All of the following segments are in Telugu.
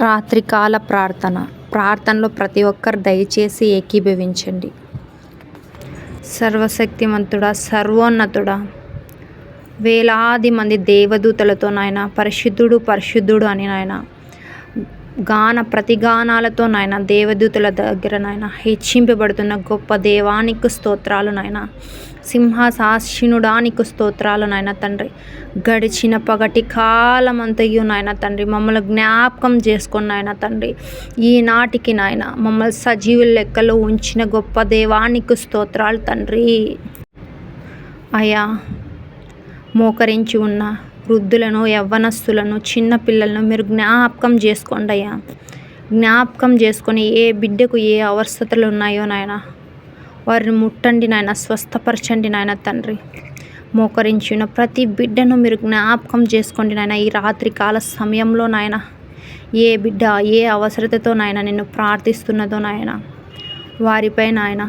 రాత్రికాల ప్రార్థన. ప్రార్థనలో ప్రతి ఒక్కరు దయచేసి ఏకీభవించండి. సర్వశక్తిమంతుడా సర్వోన్నతుడా వేలాది మంది దేవదూతలతో నాయన పరిశుద్ధుడు పరిశుద్ధుడు అని నాయన గాన ప్రతిగానాలతో నాయన దేవదూతుల దగ్గర నాయన హెచ్చింపబడుతున్న గొప్ప దేవానికి స్తోత్రాలు నాయన సింహాసాసీనుడానికి స్తోత్రాలు నాయన తండ్రి. గడిచిన పగటి కాలమంతయు నాయన తండ్రి మమ్మల్ని జ్ఞాపకం చేసుకుని నాయన తండ్రి ఈనాటికి నాయన మమ్మల్ని సజీవుల లెక్కలో ఉంచిన గొప్ప దేవానికి స్తోత్రాలు తండ్రి. అయా మోకరించి ఉన్న వృద్ధులను యవ్వనస్తులను చిన్న పిల్లలను మీరు జ్ఞాపకం చేసుకోండి అయ్యా. జ్ఞాపకం చేసుకొని ఏ బిడ్డకు ఏ అవస్థతలు ఉన్నాయో నాయన వారిని ముట్టండి నాయన స్వస్థపరచండి నాయన తండ్రి. మోకరించిన. ప్రతి బిడ్డను మీరు జ్ఞాపకం చేసుకోండి నాయన ఈ రాత్రి కాల సమయంలో నాయన. ఏ బిడ్డ ఏ అవసరతతో నాయన నిన్ను ప్రార్థిస్తున్నదో నాయన. వారిపై నాయన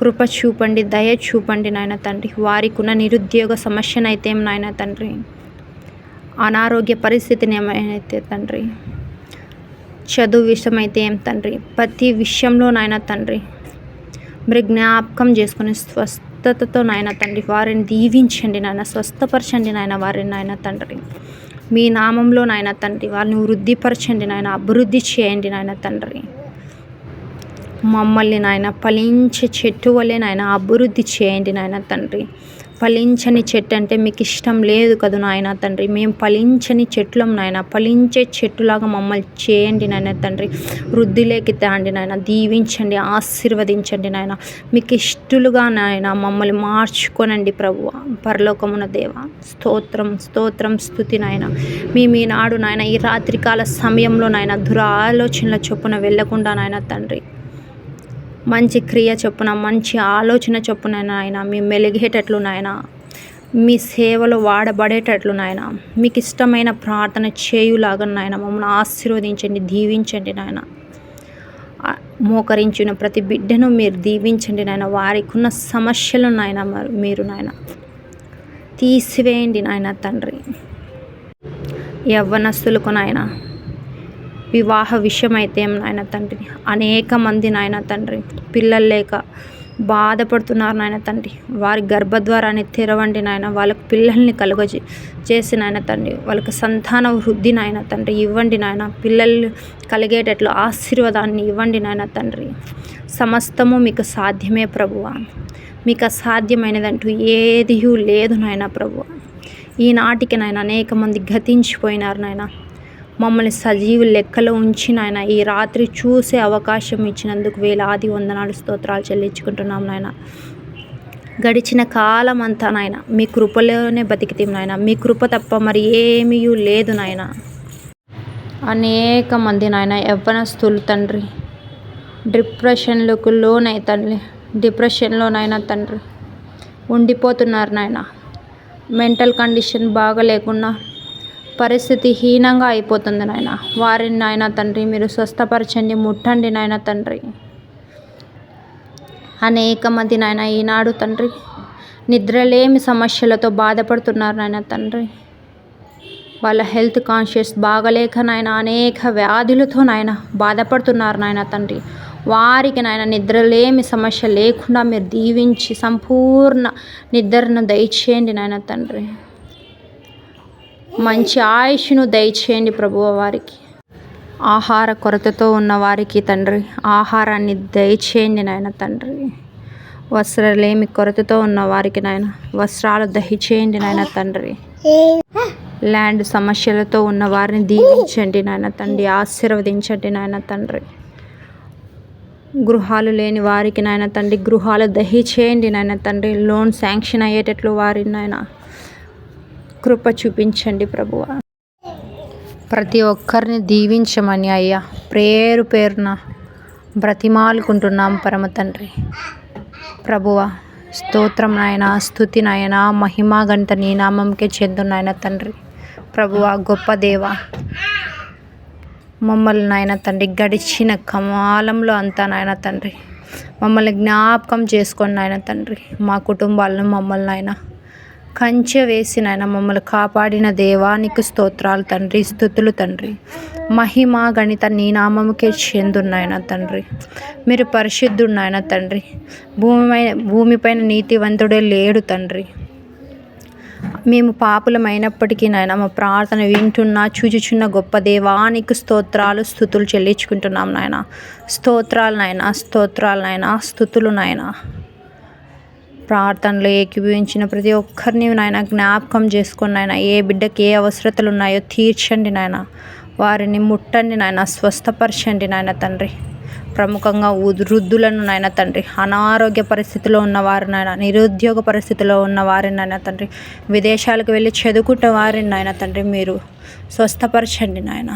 కృప చూపండి దయ చూపండి నాయన తండ్రి. వారికి ఉన్న నిరుద్యోగ సమస్యనైతే ఏం నాయన తండ్రి? అనారోగ్య పరిస్థితిని ఏమైతే తండ్రి? చదువు విషయమైతే ఏం తండ్రి? ప్రతి విషయంలో నాయన తండ్రి. మీరు జ్ఞాపకం చేసుకుని స్వస్థతతో నాయన తండ్రి వారిని దీవించండి నాయన స్వస్థపరచండి నాయన వారిని నాయన తండ్రి. మీ నామంలో నాయన తండ్రి వారిని వృద్ధిపరచండి నాయన అభివృద్ధి చేయండి నాయన తండ్రి. మమ్మల్ని నాయన ఫలించే చెట్టు వలె నాయన అభివృద్ధి చేయండి నాయన తండ్రి. ఫలించని చెట్టు అంటే మీకు ఇష్టం లేదు కదా నాయన తండ్రి. మేము ఫలించని చెట్లం నాయన. ఫలించే చెట్టులాగా మమ్మల్ని చేయండి నాయన తండ్రి. వృద్ధిలోకి తాండి నాయన. దీవించండి ఆశీర్వదించండి నాయన. మీకు ఇష్టలుగా నాయన మమ్మల్ని మార్చుకోనండి ప్రభు. పరలోకమున దేవ స్తోత్రం స్తోత్రం స్థుతి నాయన. మీ మీ నాడు నాయన ఈ రాత్రికాల సమయంలో నాయన దురాలోచనల చొప్పున వెళ్ళకుండా నాయన తండ్రి. మంచి క్రియ చొప్పున మంచి ఆలోచన చొప్పున నాయన మీ మెలిగేటట్లు నాయన మీ సేవలో వాడబడేటట్లు నాయన మీకు ఇష్టమైన ప్రార్థన చేయులాగా నాయన మమ్మల్ని ఆశీర్వదించండి దీవించండి నాయన. మోకరించిన ప్రతి బిడ్డను మీరు దీవించండి నాయన. వారికి ఉన్న సమస్యలు నాయన మీరు నాయన. తీసివేయండి నాయన తండ్రి. యవ్వనస్తులకు నాయన వివాహ విషయమైతే నాయన తండ్రి అనేక మంది నాయన తండ్రి పిల్లలు లేక బాధపడుతున్నారు నాయన తండ్రి. వారి గర్భద్వారాన్ని తెరవండి నాయన వాళ్ళకు పిల్లల్ని కలుగజే చేసి నాయన తండ్రి వాళ్ళకి సంతాన వృద్ధి నాయన తండ్రి ఇవ్వండి నాయన. పిల్లలు కలిగేటట్లు ఆశీర్వాదాన్ని ఇవ్వండి నాయన తండ్రి. సమస్తము మీకు సాధ్యమే ప్రభువ. మీకు అసాధ్యమైనదంటూ ఏది లేదు నాయన ప్రభువ. ఈనాటికి నాయన అనేక మంది గతించిపోయినారు నాయన. మమ్మల్ని సజీవు లెక్కలో ఉంచి నాయన ఈ రాత్రి చూసే అవకాశం ఇచ్చినందుకు వేలాది వందనాలు స్తోత్రాలు చెల్లించుకుంటున్నాం నాయన. గడిచిన కాలం అంతా నాయన మీ కృపలోనే బతికితే నాయన. మీ కృప తప్ప మరి ఏమీ లేదు నాయన. అనేక మంది నాయన యవ్వనస్తులు తండ్రి. డిప్రెషన్లకు లోనై తండ్రి డిప్రెషన్లోనైనా తండ్రి. ఉండిపోతున్నారు నాయన. మెంటల్ కండిషన్ బాగా లేకుండా పరిస్థితి హీనంగా అయిపోతుంది నాయన. వారిని నాయన తండ్రి మీరు స్వస్థపరచండి ముట్టండి నాయన తండ్రి. అనేక మంది నాయన ఈనాడు తండ్రి నిద్రలేమి సమస్యలతో బాధపడుతున్నారు నాయన తండ్రి. వాళ్ళ హెల్త్ కాన్షియస్ బాగలేక నాయన అనేక వ్యాధులతో నాయన బాధపడుతున్నారు నాయన తండ్రి. వారికి నాయన నిద్రలేమి సమస్య లేకుండా మీరు దీవించి సంపూర్ణ నిద్రను దయచేయండి నాయన తండ్రి. మంచి ఆయుష్ను దయచేయండి ప్రభువ వారికి. ఆహార కొరతతో ఉన్న వారికి తండ్రి ఆహారాన్ని దయచేయండి నాయన తండ్రి. వస్త్రలేమి కొరతతో ఉన్న వారికి నాయన వస్త్రాలు దయచేయండి నాయన తండ్రి. ల్యాండ్ సమస్యలతో ఉన్న వారిని దీవించండి నాయన తండ్రి ఆశీర్వదించండి నాయన తండ్రి. గృహాలు లేని వారికి నాయన తండ్రి గృహాలు దయచేయండి నాయన తండ్రి. లోన్ శాంక్షన్ అయ్యేటట్లు వారిని నాయన కృప చూపించండి ప్రభువ. ప్రతి ఒక్కరిని దీవించమని అయ్యా. పేరు పేరున బ్రతిమాలుకుంటున్నాం పరమ తండ్రి. ప్రభువ స్తోత్రం నాయన స్థుతి నాయన మహిమా గంట నీ నామంకే చెందున్నాయన నాయన తండ్రి. ప్రభువ గొప్ప దేవ మమ్మల్ని నాయన తండ్రి గడిచిన కమాలంలో అంతా నాయన తండ్రి. మమ్మల్ని జ్ఞాపకం చేసుకొని నాయన తండ్రి. మా కుటుంబాలను మమ్మల్ని నాయన కంచె వేసి నాయన మమ్మల్ని కాపాడిన దేవానికి స్తోత్రాలు తండ్రి స్థుతులు తండ్రి. మహిమ గణిత నీ నామముకే చెందున్నాయన తండ్రి. మీరు పరిశుద్ధున్నాయన తండ్రి. భూమి భూమిపైన నీతివంతుడే లేడు తండ్రి. మేము పాపులమైనప్పటికీ నాయన మా ప్రార్థన వింటున్నా చూచుచున్న గొప్ప దేవానికి స్తోత్రాలు స్థుతులు చెల్లించుకుంటున్నాం నాయన. స్తోత్రాలు నాయన స్తోత్రాలు నాయన స్థుతులు నాయన. ప్రార్థనలు ఏకీభవించిన ప్రతి ఒక్కరిని నాయన జ్ఞాపకం చేసుకుని నాయన ఏ బిడ్డకి ఏ అవసరతలు ఉన్నాయో తీర్చండి నాయన. వారిని ముట్టండి నాయన స్వస్థపరచండి నాయన తండ్రి. ప్రముఖంగా వృద్ధులను నాయన తండ్రి అనారోగ్య పరిస్థితిలో ఉన్నవారు నాయన నిరుద్యోగ పరిస్థితిలో ఉన్నవారిని నాయన తండ్రి విదేశాలకు వెళ్ళి చదువుకుంటే వారిని నాయన తండ్రి మీరు స్వస్థపరచండి నాయన.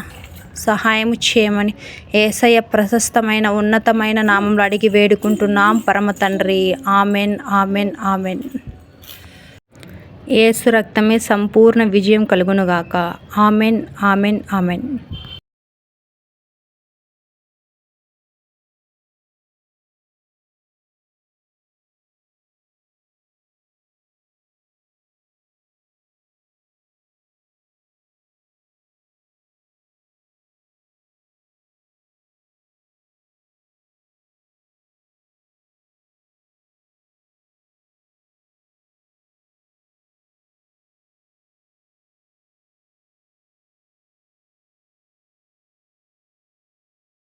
సహాయం చేయమని ఏసయ్య ప్రశస్తమైన ఉన్నతమైన నామంలో అడిగి వేడుకుంటున్నాం. పరమ తండ్రి ఆమెన్ ఆమెన్ ఆమెన్. ఏసు రక్తమే సంపూర్ణ విజయం కలుగునుగాక. Amen amen amen.